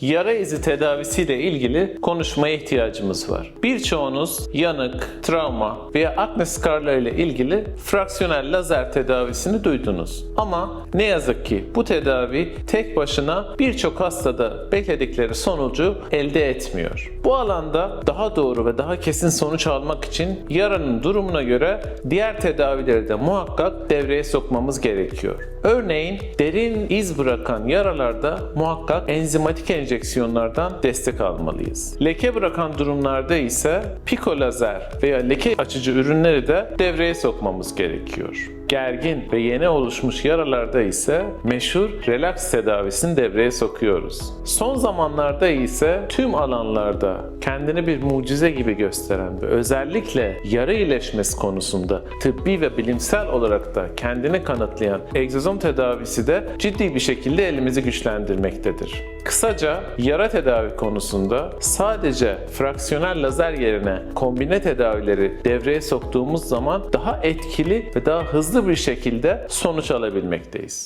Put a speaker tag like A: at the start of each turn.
A: Yara izi tedavisiyle ilgili konuşmaya ihtiyacımız var. Birçoğunuz yanık, travma veya akne skarlarıyla ilgili fraksiyonel lazer tedavisini duydunuz. Ama ne yazık ki bu tedavi tek başına birçok hastada bekledikleri sonucu elde etmiyor. Bu alanda daha doğru ve daha kesin sonuç almak için yaranın durumuna göre diğer tedavileri de muhakkak devreye sokmamız gerekiyor. Örneğin derin iz bırakan yaralarda muhakkak enzimatik enjeksiyonlardan destek almalıyız. Leke bırakan durumlarda ise pikolazer veya leke açıcı ürünleri de devreye sokmamız gerekiyor. Gergin ve yeni oluşmuş yaralarda ise meşhur relax tedavisini devreye sokuyoruz. Son zamanlarda ise tüm alanlarda kendini bir mucize gibi gösteren ve özellikle yara iyileşmesi konusunda tıbbi ve bilimsel olarak da kendini kanıtlayan egzozom tedavisi de ciddi bir şekilde elimizi güçlendirmektedir. Kısaca yara tedavi konusunda sadece fraksiyonel lazer yerine kombine tedavileri devreye soktuğumuz zaman daha etkili ve daha hızlı bir şekilde sonuç alabilmekteyiz.